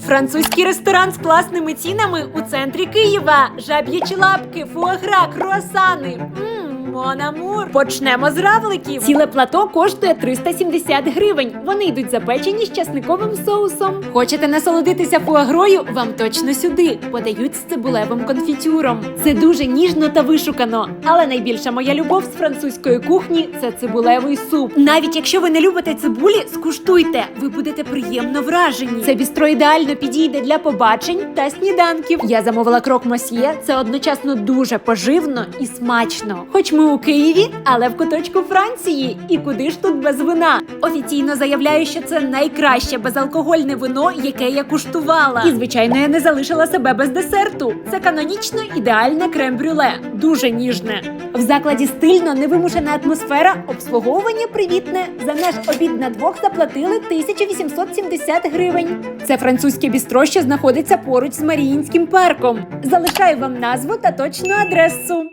Французький ресторан з класними цінами у центрі Києва. Жаб'ячі лапки, фуагра, круасани. Мм, Монамур. Почнемо з равликів. Ціле плато коштує 370 гривень. Вони йдуть запечені з часниковим соусом. Хочете насолодитися фуагрою? Вам точно сюди. Подають з цибулевим конфітюром. Це дуже ніжно та вишукано. Але найбільша моя любов з французької кухні це цибулевий суп. Навіть якщо ви не любите цибулі, скуштуйте. Ви будете приємно вражені. Це бістро ідеально підійде для побачень та сніданків. Я замовила крок мосьє. Це одночасно дуже поживно і смачно. Хоч ми у Києві, але в куточку Франції. І куди ж тут без вина? Офіційно заявляю, що це найкраще безалкогольне вино, яке я куштувала. І звичайно, я не залишила себе без десерту. Це канонічно ідеальне крем-брюле, дуже ніжне. В закладі стильно невимушена атмосфера, обслуговування привітне. За наш обід на двох заплатили 1870 гривень. Це французьке бістро, що знаходиться поруч з Маріїнським парком. Залишаю вам назву та точну адресу.